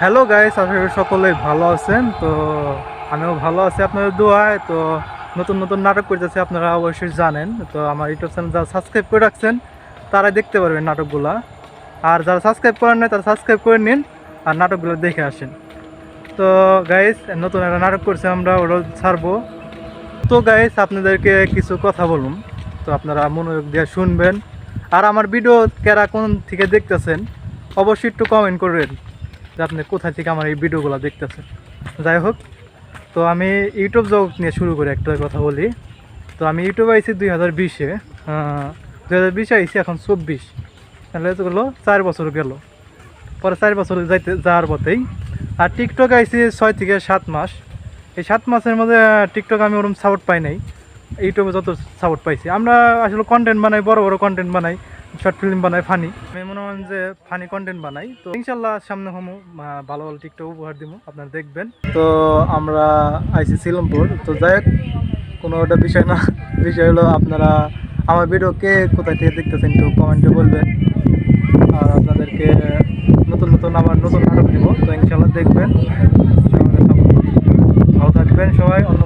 Hello guys আশা করি সকলেই ভালো আছেন। তো আমিও ভালো আছি আপনাদের দোয়ায়। তো নতুন নতুন নাটক করতেছে আপনারা অবশ্যই জানেন। তো আমার ইউটিউব চ্যানেল যারা সাবস্ক্রাইব করে রাখছেন, তারাই দেখতে পারবেন নাটকগুলো। আর যারা সাবস্ক্রাইব করেন না তারা সাবস্ক্রাইব করে নিন আর নাটকগুলো দেখে আসেন। তো গাইস নতুন একটা নাটক করছি আমরা ওটা ছাড়বো। তো গাইস আপনাদেরকে কিছু কথা বলুন। তো আপনারা মনোযোগ দিয়ে শুনবেন। আর আমার ভিডিও কেরা কোন থেকে দেখতেছেন, অবশ্যই একটু কমেন্ট করবেন। যে আপনি কোথা থেকে আমার এই ভিডিওগুলো দেখতেছেন। যাই হোক, তো আমি ইউটিউব জগৎ নিয়ে শুরু করি একটা কথা বলি। তো আমি ইউটিউবে আইছি দুই হাজার বিশে দুই হাজার বিশে আইছি এখন চব্বিশ। তাহলে তো গেলো চার বছর গেল। পরে চার বছর যাইতে যাওয়ার পথেই। আর টিকটক আইছি ছয় থেকে সাত মাস। এই সাত মাসের মধ্যে টিকটক আমি ওরকম সাপোর্ট পাই নাই। ইউটিউবে যত সাপোর্ট পাইছি। আমরা আসলে কন্টেন্ট বানাই, বড় বড় কন্টেন্ট বানাই। শর্ট ফিল্ম বানাই ফানি আমি মনে হয় যে ফানি কন্টেন্ট বানাই। তো ইনশাল্লাহ সামনে হমু ভালো ভালো টিকটক উপহার দিব আপনারা দেখবেন। তো আমরা আইসি সিলমপুর তো যাই হোক, কোনো ওটা বিষয় না, বিষয় হলো আপনারা আমার ভিডিও কে কোথায় থেকে দেখতেছেন একটু কমেন্টে বলবেন। আর আপনাদেরকে নতুন নতুন আমার নতুন নাটক দিব। তো ইনশাল্লাহ দেখবেন। ভালো থাকবেন সবাই, অন্য